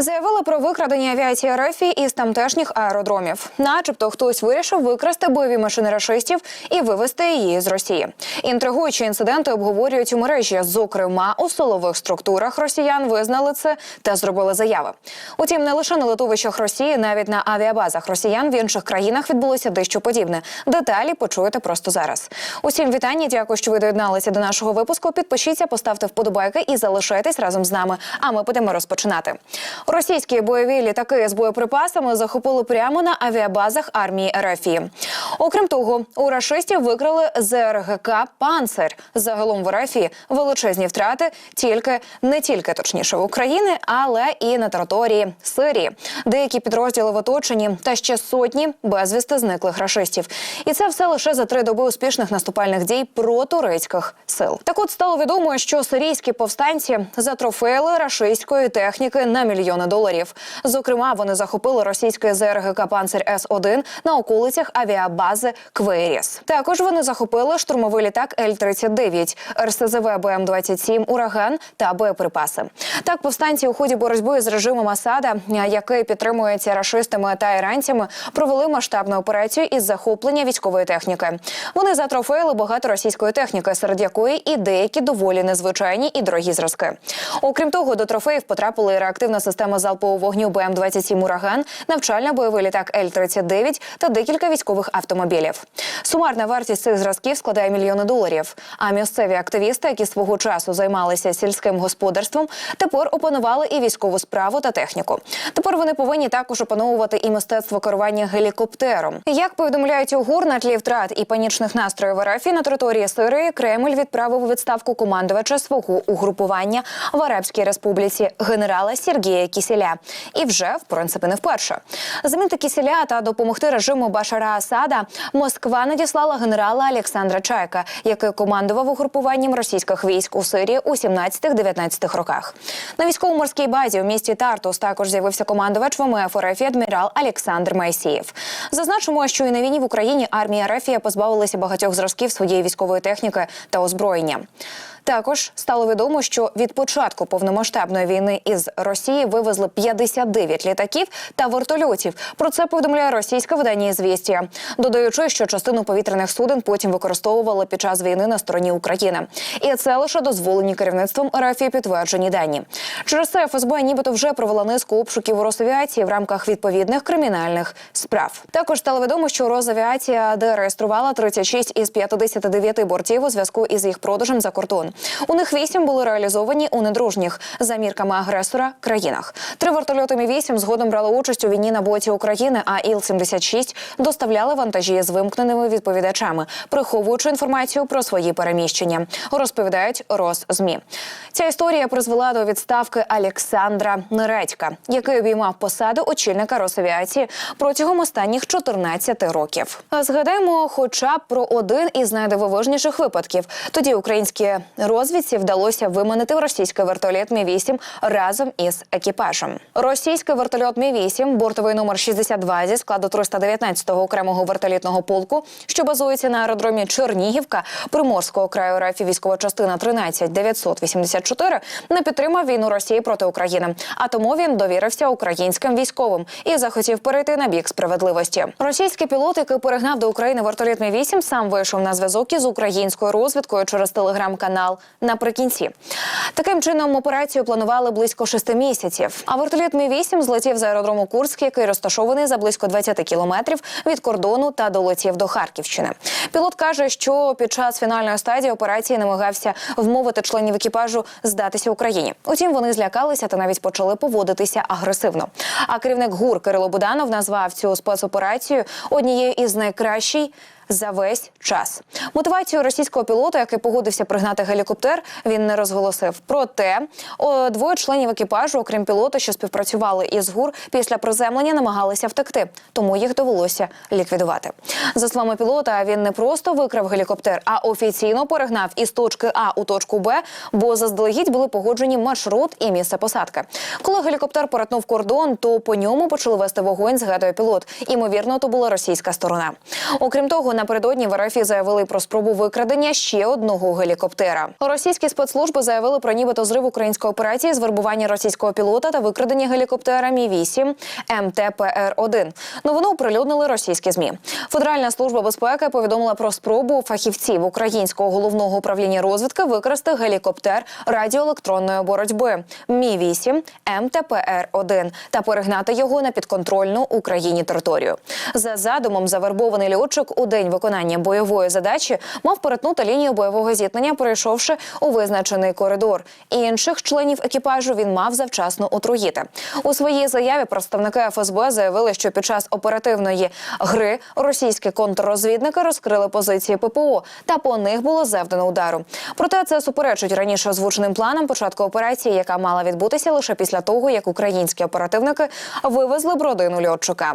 Заявили про викрадення авіації РФ із тамтешніх аеродромів, начебто хтось вирішив викрасти бойові машини рашистів і вивезти її з Росії. Інтригуючі інциденти обговорюють у мережі. Зокрема, у силових структурах росіян визнали це та зробили заяви. Утім, не лише на литовищах Росії, навіть на авіабазах росіян в інших країнах відбулося дещо подібне. Деталі почуєте просто зараз. Усім вітання. Дякую, що ви доєдналися до нашого випуску. Підпишіться, поставте вподобайки і залишайтесь разом з нами. А ми будемо розпочинати. Російські бойові літаки з боєприпасами захопили прямо на авіабазах армії РФ. Окрім того, у рашистів викрали ЗРГК Панцер. Загалом в РФ величезні втрати тільки не тільки точніше в Україні, але і на території Сирії. Деякі підрозділи в оточенні та ще сотні безвісти зниклих рашистів. І це все лише за три доби успішних наступальних дій протурецьких сил. Так от стало відомо, що сирійські повстанці затрофеїли рашистської техніки на мільйони доларів. Зокрема, вони захопили російський ЗРГК «Панцир С-1» на околицях авіабази Квейріс. Також вони захопили штурмовий літак Л-39, РСЗВ БМ-27 «Ураган» та боєприпаси. Так, повстанці у ході боротьби з режимом Асада, який підтримується рашистами та іранцями, провели масштабну операцію із захоплення військової техніки. Вони затрофеїли багато російської техніки, серед якої і деякі доволі незвичайні і дорогі зразки. Окрім того, до трофеїв потрапили і реактивна система залпового вогню БМ-27 «Ураган», навчально-бойовий літак Л-39 та декілька військових автомобілів. Сумарна вартість цих зразків складає мільйони доларів. А місцеві активісти, які свого часу займалися сільським господарством, тепер опанували і військову справу та техніку. Тепер вони повинні також опановувати і мистецтво керування гелікоптером. Як повідомляють у ГУР на тлі втрат і панічних настроїв РФ на території Сирії, Кремль відправив у відставку командувача свого угрупування в Арабській Республіці генерала Сергія Кісіля. І вже в принципі не вперше. Замінити Кісіля та допомогти режиму Башара Асада Москва надіслала генерала Олександра Чайка, який командував угрупуванням російських військ у Сирії у 17-19 роках. На військово-морській базі у місті Тартус також з'явився командувач ВМФ РФ адмірал Олександр Майсієв. Зазначимо, що і на війні в Україні армія РФ позбавилася багатьох зразків своєї військової техніки та озброєння. Також стало відомо, що від початку повномасштабної війни із Росії вивезли 59 літаків та вертольотів. Про це повідомляє російське видання «Ізвістія», додаючи, що частину повітряних суден потім використовували під час війни на стороні України. І це лише дозволені керівництвом РФ і підтверджені дані. Через це ФСБ нібито вже провела низку обшуків Росавіації в рамках відповідних кримінальних справ. Також стало відомо, що Росавіація дереєструвала 36 із 59 бортів у зв'язку із їх продажем за кордон. У них вісім були реалізовані у недружніх за мірками агресора країнах. Три вертольоти Мі-8 згодом брали участь у війні на боці України. А Іл-76 доставляли вантажі з вимкненими відповідачами, приховуючи інформацію про свої переміщення. Розповідають Росзмі. Ця історія призвела до відставки Олександра Нередька, який обіймав посаду очільника Росавіації протягом останніх 14 років. Згадаємо, хоча б про один із найдивовижніших випадків. Тоді українські розвідці вдалося виманити російський вертоліт Мі-8 разом із екіпажем. Російський вертольот Мі-8, бортовий номер 62 зі складу 319-го окремого вертолітного полку, що базується на аеродромі Чернігівка Приморського краю РФ військова частина 13 984, не підтримав війну Росії проти України. А тому він довірився українським військовим і захотів перейти на бік справедливості. Російський пілот, який перегнав до України вертоліт Мі-8, сам вийшов на зв'язок із українською розвідкою через телеграм-канал наприкінці. Таким чином операцію планували близько шести місяців. А вертоліт Мі-8 злетів з аеродрому Курськ, який розташований за близько 20 кілометрів від кордону та долетів до Харківщини. Пілот каже, що під час фінальної стадії операції намагався вмовити членів екіпажу здатися Україні. Утім, вони злякалися та навіть почали поводитися агресивно. А керівник ГУР Кирило Буданов назвав цю спецоперацію однією із найкращих за весь час. Мотивацію російського пілота, який погодився пригнати гелікоптер, він не розголосив. Проте двоє членів екіпажу, окрім пілота, що співпрацювали із ГУР, після приземлення намагалися втекти, тому їх довелося ліквідувати. За словами пілота, він не просто викрав гелікоптер, а офіційно перегнав із точки А у точку Б, бо заздалегідь були погоджені маршрут і місце посадки. Коли гелікоптер перетнув кордон, то по ньому почали вести вогонь, згадує пілот. Імовірно, то була російська сторона. Окрім того, напередодні в РФ заявили про спробу викрадення ще одного гелікоптера. Російські спецслужби заявили про нібито зрив української операції з вербування російського пілота та викрадення гелікоптера Мі 8 МТПР 1 Новину оприлюднили російські змі. Федеральна служба безпеки повідомила про спробу фахівців українського головного управління розвідки викрасти гелікоптер радіоелектронної боротьби Мі 8 МТПР 1 та перегнати його на підконтрольну Україні територію. За задумом завербований льотчик у день виконання бойової задачі мав перетнути лінію бойового зіткнення, перейшовши у визначений коридор. Інших членів екіпажу він мав завчасно отруїти. У своїй заяві представники ФСБ заявили, що під час оперативної гри російські контррозвідники розкрили позиції ППО, та по них було завдано удару. Проте це суперечить раніше озвученим планам початку операції, яка мала відбутися лише після того, як українські оперативники вивезли б родину льотчика.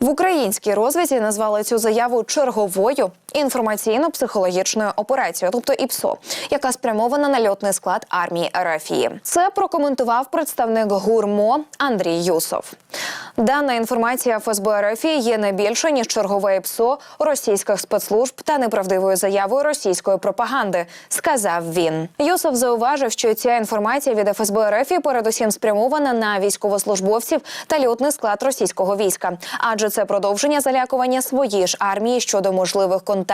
В українській розвідці назвали цю заяву черговою інформаційно-психологічною операцією, тобто ІПСО, яка спрямована на льотний склад армії РФії. Це прокоментував представник ГУРМО Андрій Юсов. Дана інформація ФСБ РФії є не більше ніж чергове ІПСО російських спецслужб та неправдивою заявою російської пропаганди, сказав він. Юсов зауважив, що ця інформація від ФСБ РФ передусім спрямована на військовослужбовців та льотний склад російського війська, адже це продовження залякування своєї ж армії щодо можливих контактів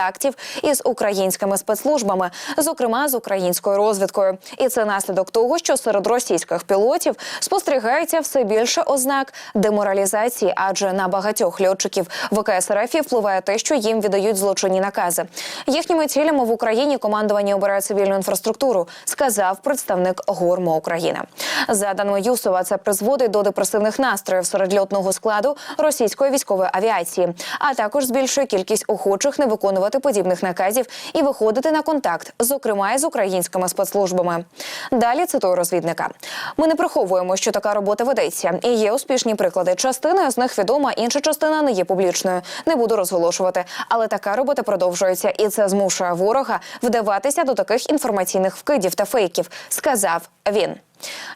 із українськими спецслужбами, зокрема з українською розвідкою. І це наслідок того, що серед російських пілотів спостерігається все більше ознак деморалізації, адже на багатьох льотчиків ВКС РФ впливає те, що їм віддають злочинні накази. Їхніми цілями в Україні командування обирає цивільну інфраструктуру, сказав представник ГОРМО України. За даними Юсова, це призводить до депресивних настроїв серед льотного складу російської військової авіації, а також збільшує кількість охочих не виконувати подібних наказів і виходити на контакт, зокрема із українськими спецслужбами. Далі цитую розвідника: ми не приховуємо, що така робота ведеться, і є успішні приклади. Частина з них відома, інша частина не є публічною. Не буду розголошувати, але така робота продовжується, і це змушує ворога вдаватися до таких інформаційних вкидів та фейків, сказав він.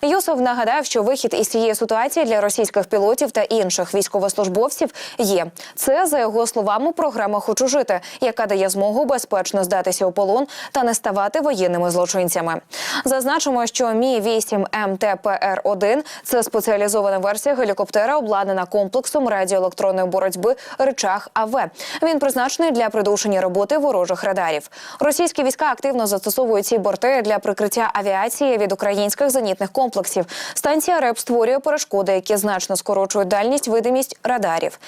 Юсов нагадав, що вихід із цієї ситуації для російських пілотів та інших військовослужбовців є. Це за його словами програма Хочу жити, яка дає змогу безпечно здатися у полон та не ставати воєнними злочинцями. Зазначимо, що Мі 8 МТПР 1 це спеціалізована версія гелікоптера, обладнана комплексом радіоелектронної боротьби речах АВ. Він призначений для придушення роботи ворожих радарів. Російські війська активно застосовують ці борти для прикриття авіації від українських зенітних комплексів. Станція РЕП створює перешкоди, які значно скорочують дальність видимість радарів.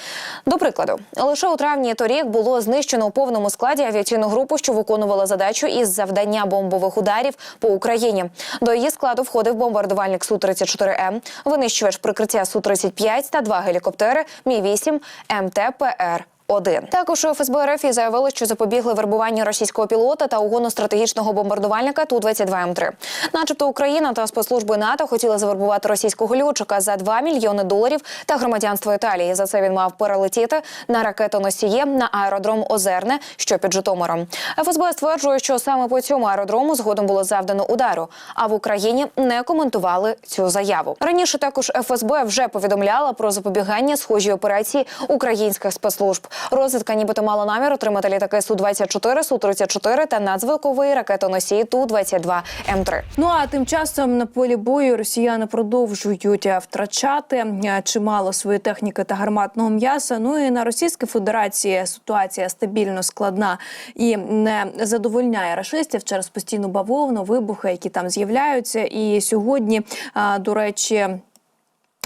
До прикладу, лише у травні торік було знищено у повному складі авіаційну групу, що виконувала задачу із завдання бомбових ударів по Україні. До її складу входив бомбардувальник су 34 М, винищувач прикриття су 35 та два гелікоптери Мі 8 МТПР. 1. Також у ФСБ РФ заявили, що запобігли вербуванню російського пілота та угону стратегічного бомбардувальника ту 22 м 3 Начебто Україна та спецслужби НАТО хотіли завербувати російського льотчика за 2 мільйони доларів та громадянство Італії. За це він мав перелетіти на ракетоносієм на аеродром Озерне, що під Житомиром. ФСБ стверджує, що саме по цьому аеродрому згодом було завдано удару. А в Україні не коментували цю заяву. Раніше також ФСБ вже повідомляла про запобігання схожій операції українських спецслужб. Розвідка нібито мала намір отримати літаки су 24 су 34 та надзвуковий ракетоносій ту 22 м 3 Ну а тим часом на полі бою росіяни продовжують е, втрачати е, чимало своєї техніки та гарматного м'яса. Ну і на Російській Федерації ситуація стабільно складна і не задовольняє рашистів через постійну бавовну, вибухи, які там з'являються. І сьогодні, е, до речі.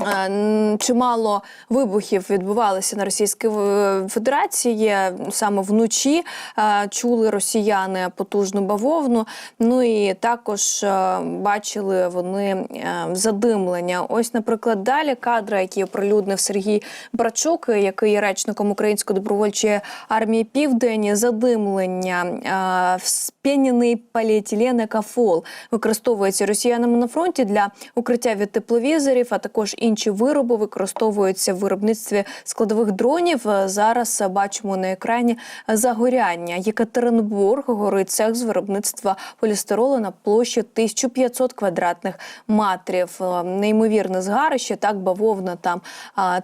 Е, Чимало вибухів відбувалося на Російській е, Федерації саме вночі. е, Чули росіяни потужну бавовну. Ну і також бачили вони задимлення. Ось, наприклад, далі кадри, які оприлюднив Сергій Брачук, який є речником Української добровольчої армії Південь. Задимлення вспінений поліетилен екафол використовується росіянами на фронті для укриття від тепловізорів, а також інші вироби використовуються в виробництві складових дронів. Е, Зараз е, бачимо на екрані загоряння. Єкатеринбург горить цех з виробництва полістиролу на площі 1500 квадратних метрів. Е, Неймовірне згарище, так бавовна там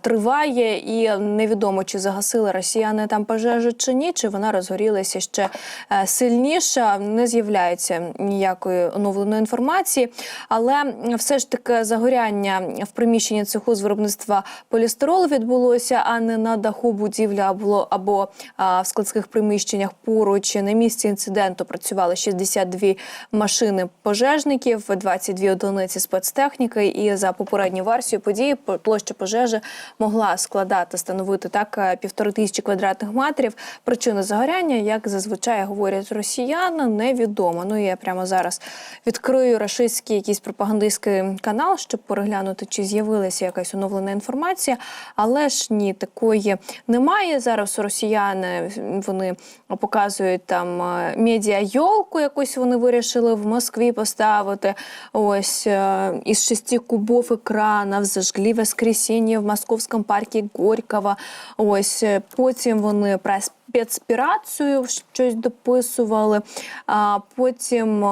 триває, і невідомо, чи загасили росіяни там пожежу чи ні, чи вона розгорілася ще е, сильніше. Не з'являється ніякої оновленої інформації, але все ж таки загоряння в приміщенні цеху з виробництва полістиролу відбулося, а не на даху будівлі або, або а, в складських приміщеннях поруч. На місці інциденту працювали 62 машини пожежників, 22 одиниці спецтехніки. І за попередньою версією події по- площа пожежі могла складати становити так е, півтори тисячі квадратних метрів. Причини загоряння, як зазвичай говорять росіяни, невідомо. Ну я прямо зараз відкрию рашистський якийсь пропагандистський канал, щоб переглянути, чи з'явилася якась оновлена інформація. Але ж ні, такої немає. Зараз росіяни вони показують там е, медіа йолку, якусь вони вирішили в Москві поставити. Ось е, із шести кубов екранів зажгли воскресіння в московському парку Горького. Ось е, потім вони про спецоперацію щось дописували. А потім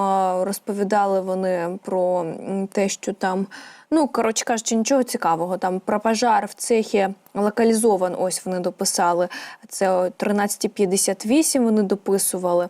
розповідали вони про те, що там. Ну, коротше кажучи, нічого цікавого. Там про пожар в цехі локалізован. Ось вони дописали. Це о 13.58 вони дописували.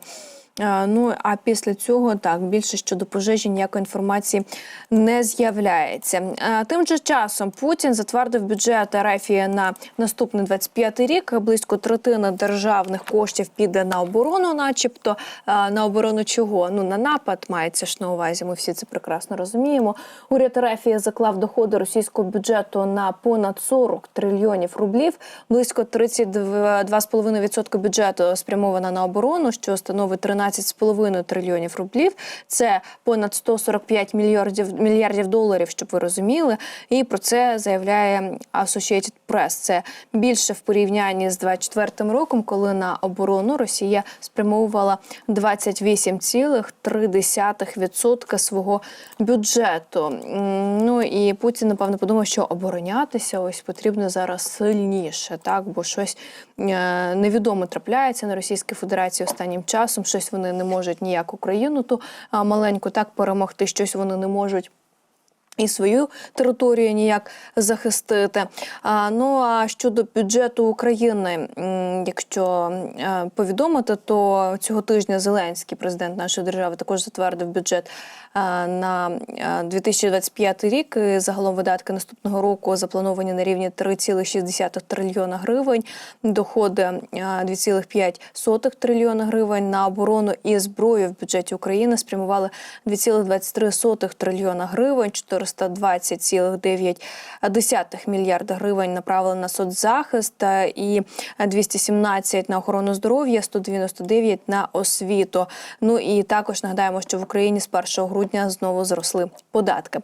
Е, Ну а після цього так більше щодо пожежі ніякої інформації не з'являється. Е, Тим же часом Путін затвердив бюджет РФ на наступний 25 рік. Близько третина державних коштів піде на оборону, начебто Е, на оборону чого? Ну на напад мається ж на увазі. Ми всі це прекрасно розуміємо. Уряд РФ заклав доходи російського бюджету на понад 40 трильйонів рублів. Близько 32,5% бюджету спрямовано на оборону, що становить 13,5 трильйонів рублів. Це понад 145 мільярдів мільярдів доларів, щоб ви розуміли. І про це заявляє Associated Press. Це більше в порівнянні з 24 роком, коли на оборону Росія спрямовувала 28,3% свого бюджету. Ну і Путін напевно подумав, що оборонятися ось потрібно зараз сильніше, так бо щось е, невідоме трапляється на Російській Федерації останнім часом. Щось вони не можуть ніяк Україну ту маленьку так перемогти, щось вони не можуть. І свою територію ніяк захистити. А, ну а щодо бюджету України, якщо е, повідомити, то цього тижня Зеленський, президент нашої держави, також затвердив бюджет е, на е, 2025 рік. І загалом видатки наступного року заплановані на рівні 3,6 трильйона гривень, доходи е, 2,5 трильйона гривень на оборону і зброю в бюджеті України спрямували 2,23 трильйона гривень, 420,9 мільярда гривень направили на соцзахист е, і 217 на охорону здоров'я, 199 на освіту. Ну і також нагадаємо, що в Україні з 1 грудня знову зросли податки.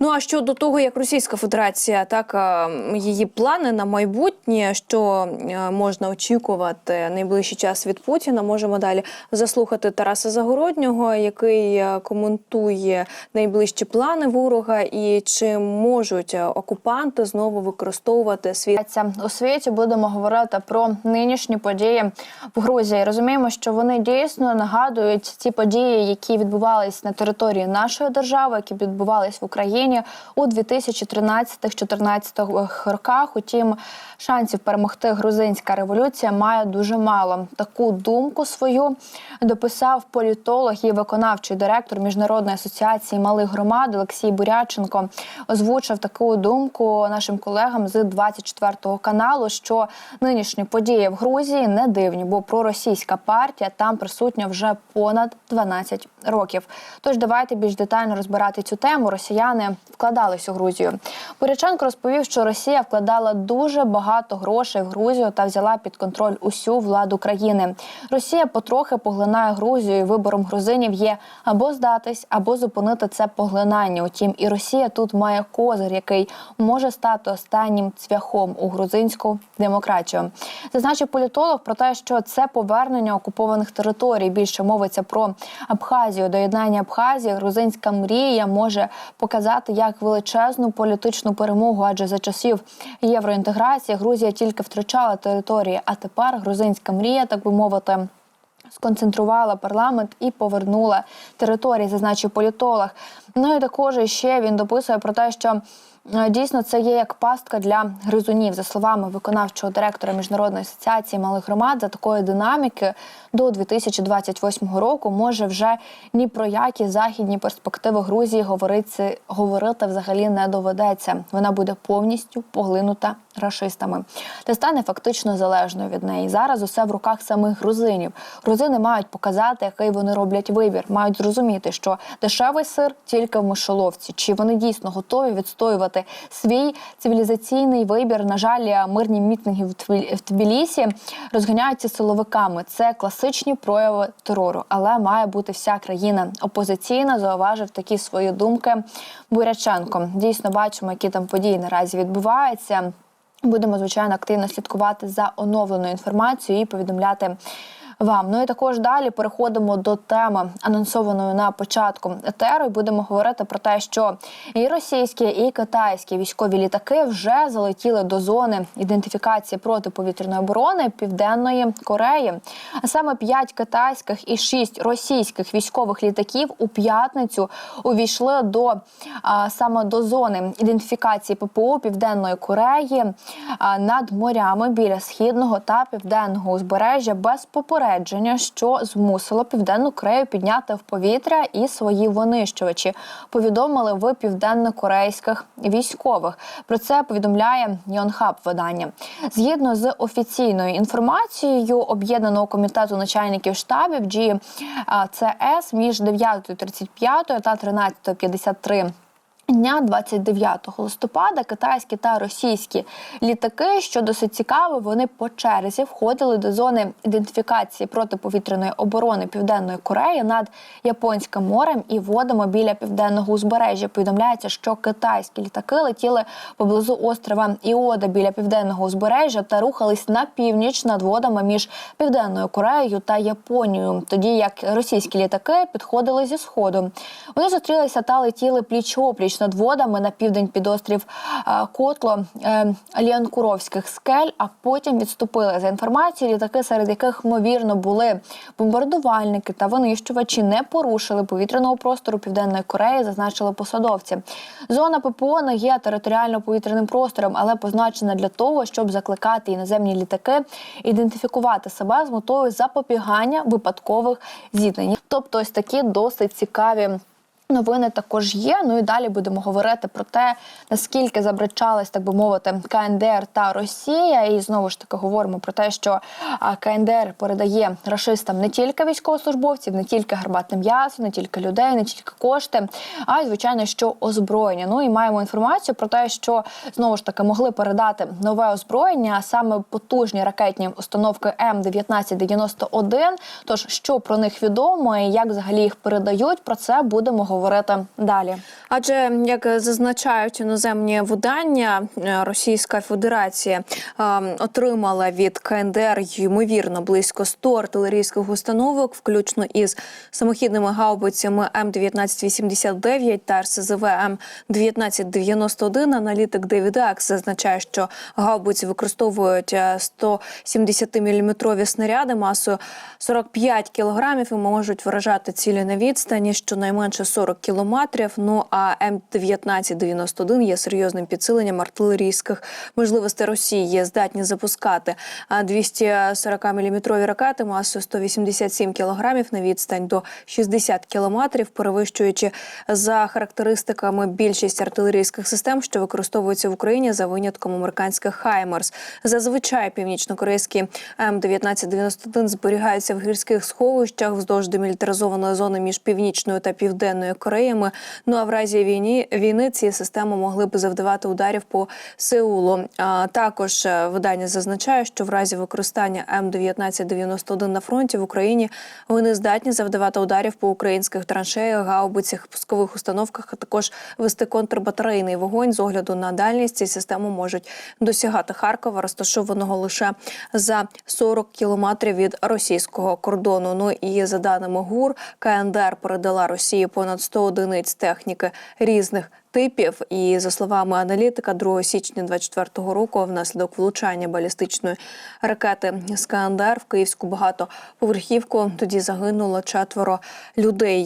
Ну а щодо того, як Російська Федерація, так е, її плани на майбутнє, що е, можна очікувати найближчий час від Путіна, можемо далі заслухати Тараса Загороднього, який коментує найближчі плани ворога і чи можуть е, окупанти знову використовувати свій Це у світі будемо говорити про нинішні події в Грузії. Розуміємо, що вони дійсно нагадують ті події, які відбувались на території нашої держави, які відбувались в Україні у 2013-2014 роках. Утім, шансів перемогти грузинська революція має дуже мало. Таку думку свою дописав політолог і виконавчий директор міжнародної асоціації малих громад Олексій Буряченко. Озвучив таку думку нашим колегам з 24 каналу, що нинішні події в Грузії не дивні, бо проросійська партія там присутня вже понад 12 років. Тож давайте більш детально розбирати цю тему. Росіяни вкладались у Грузію. Буряченко розповів, що Росія вкладала дуже багато грошей в Грузію та взяла під контроль усю владу країни. Росія потрохи поглинає Грузію. і Вибором грузинів є або здатись, або зупинити це поглинання. Утім, і Росія. Росія тут має козир, який може стати останнім цвяхом у грузинську демократію. Зазначив політолог про те, що це повернення окупованих територій. Більше мовиться про Абхазію. Доєднання Абхазії, грузинська мрія може показати як величезну політичну перемогу, адже за часів євроінтеграції Грузія тільки втрачала території, а тепер грузинська мрія, так би мовити сконцентрувала парламент і повернула території, зазначив політолог. Ну і також ще він дописує про те, що дійсно це є як пастка для гризунів. За словами виконавчого директора міжнародної асоціації малих громад, за такої динаміки до 2028 року може вже ні про які західні перспективи Грузії говорити, говорити взагалі не доведеться. Вона буде повністю поглинута рашистами та стане фактично залежною від неї. Зараз усе в руках самих грузинів. Грузини мають показати, який вони роблять вибір, мають зрозуміти, що дешевий сир тільки в мишоловці. Чи вони дійсно готові відстоювати свій цивілізаційний вибір? На жаль, мирні мітинги в Тбілісі розганяються силовиками. Це класичні прояви терору, але має бути вся країна опозиційна. Зауважив такі свої думки Буряченко. Дійсно бачимо, які там події наразі відбуваються. Будемо звичайно активно слідкувати за оновленою інформацією і повідомляти. Вам ну і також далі переходимо до теми анонсованої на початку етеру. Будемо говорити про те, що і російські, і китайські військові літаки вже залетіли до зони ідентифікації протиповітряної оборони Південної Кореї. А саме п'ять китайських і шість російських військових літаків у п'ятницю увійшли до а, саме до зони ідентифікації ППО Південної Кореї а, над морями біля східного та південного узбережжя без попередження, що змусило південну Корею підняти в повітря і свої винищувачі. Повідомили в південно-корейських військових. Про це повідомляє Йонхаб видання. Згідно з офіційною інформацією об'єднаного комітету начальників штабів GCS між 9.35 та 13.53 Дня 29 листопада китайські та російські літаки, що досить цікаво, вони по черзі входили до зони ідентифікації протиповітряної оборони Південної Кореї над Японським морем і водами біля південного узбережжя. Повідомляється, що китайські літаки летіли поблизу острова Іода біля південного узбережжя та рухались на північ над водами між Південною Кореєю та Японією. Тоді як російські літаки підходили зі сходу. Вони зустрілися та летіли пліч опліч над водами на південь під острів е, Котло е, Ліанкуровських скель, а потім відступили за інформацією. Літаки, серед яких ймовірно були бомбардувальники та винищувачі, не порушили повітряного простору Південної Кореї, зазначили посадовці. Зона ППО не є територіально-повітряним простором, але позначена для того, щоб закликати іноземні літаки ідентифікувати себе з метою запобігання випадкових зіткнень. Тобто, ось такі досить цікаві. Новини також є. Ну і далі будемо говорити про те, наскільки забрачались, так би мовити, КНДР та Росія. І знову ж таки говоримо про те, що КНДР передає рашистам не тільки військовослужбовців, не тільки гарматне м'ясо, не тільки людей, не тільки кошти, а й звичайно, що озброєння. Ну і маємо інформацію про те, що знову ж таки могли передати нове озброєння, а саме потужні ракетні установки М1991. Тож що про них відомо і як взагалі їх передають, про це будемо говорити далі. Адже як зазначають іноземні видання, е, Російська Федерація е, отримала від КНДР ймовірно близько 100 артилерійських установок, включно із самохідними гаубицями М1989 та РСЗВ М1991. Аналітик Девід Акс зазначає, що гаубиці використовують 170-мм снаряди масою 45 кілограмів і можуть вражати цілі на відстані щонайменше 40 кілометрів. Ну а М1991 є серйозним підсиленням артилерійських можливостей Росії. Є здатні запускати 240-мм ракети масою 187 кілограмів на відстань до 60 кілометрів, перевищуючи за характеристиками більшість артилерійських систем, що використовуються в Україні за винятком американських Хаймерс. Зазвичай північно-корейські М1991 зберігаються в гірських сховищах вздовж демілітаризованої зони між північною та Південною Кореями. Ну а в разі війни війни ці системи могли б завдавати ударів по Сеулу. А також е, видання зазначає, що в разі використання М1991 на фронті в Україні вони здатні завдавати ударів по українських траншеях, гаубицях, пускових установках, а також вести контрбатарейний вогонь з огляду на дальність. Ці системи можуть досягати Харкова, розташованого лише за 40 кілометрів від російського кордону. Ну і за даними ГУР, КНДР передала Росії понад 100 одиниць техніки різних. Типів і за словами аналітика, 2 січня 24-го року, внаслідок влучання балістичної ракети «Скандер» в Київську багатоповерхівку тоді загинуло четверо людей.